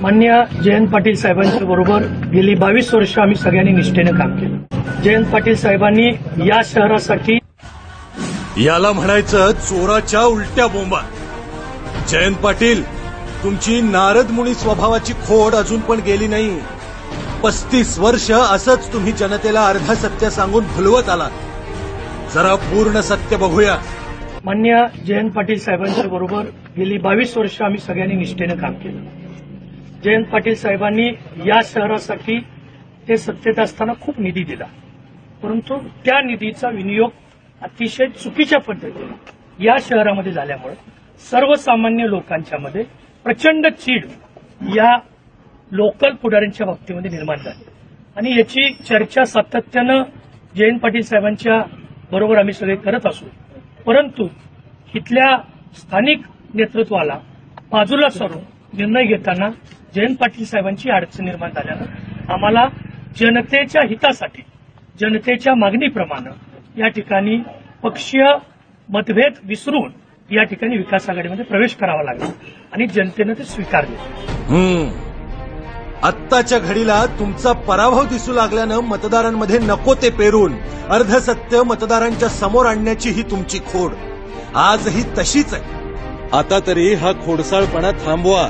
मान्य जयंत पाटील साहेबांच्या बरोबर गेली बावीस वर्ष आम्ही सगळ्यांनी निष्ठेनं काम केलं. जयंत पाटील साहेबांनी या शहरासाठी याला म्हणायचं चोराच्या उलट्या बोंबा. जयंत पाटील तुमची नारद मुनी स्वभावाची खोड अजून पण गेली नाही. पस्तीस वर्ष असंच तुम्ही जनतेला अर्ध सत्य सांगून भुलवत आलात. जरा पूर्ण सत्य बघूया. मान्य जयंत पाटील साहेबांच्या बरोबर गेली बावीस वर्ष आम्ही सगळ्यांनी निष्ठेनं काम केलं. जयंत पाटील साहेबांनी या शहरासाठी ते सत्तेत असताना खूप निधी दिला. परंतु त्या निधीचा विनियोग अतिशय चुकीच्या पद्धतीने या शहरामध्ये झाल्यामुळे सर्वसामान्य लोकांच्या मध्ये प्रचंड चीड या लोकल पुढाऱ्यांच्या बाबतीमध्ये निर्माण झाली. आणि याची चर्चा सातत्यानं जयंत पाटील साहेबांच्या बरोबर आम्ही सगळे करत असू. परंतु इथल्या स्थानिक नेतृत्वाला बाजूला सरून निर्णय घेताना जयंत पाटील साहेबांची अडचण निर्माण झाल्यानं आम्हाला जनतेच्या हितासाठी जनतेच्या मागणीप्रमाणे या ठिकाणी पक्षीय मतभेद विसरून या ठिकाणी विकास आघाडीमध्ये प्रवेश करावा लागला आणि जनतेनं ते स्वीकारले हम्म. आत्ताच्या घडीला तुमचा पराभव दिसू लागल्यानं मतदारांमध्ये नको ते पेरून अर्धसत्य मतदारांच्या समोर आणण्याची ही तुमची खोड. आजही तशीच आहे. आता तरी हा खोडसाळपणा थांबवा.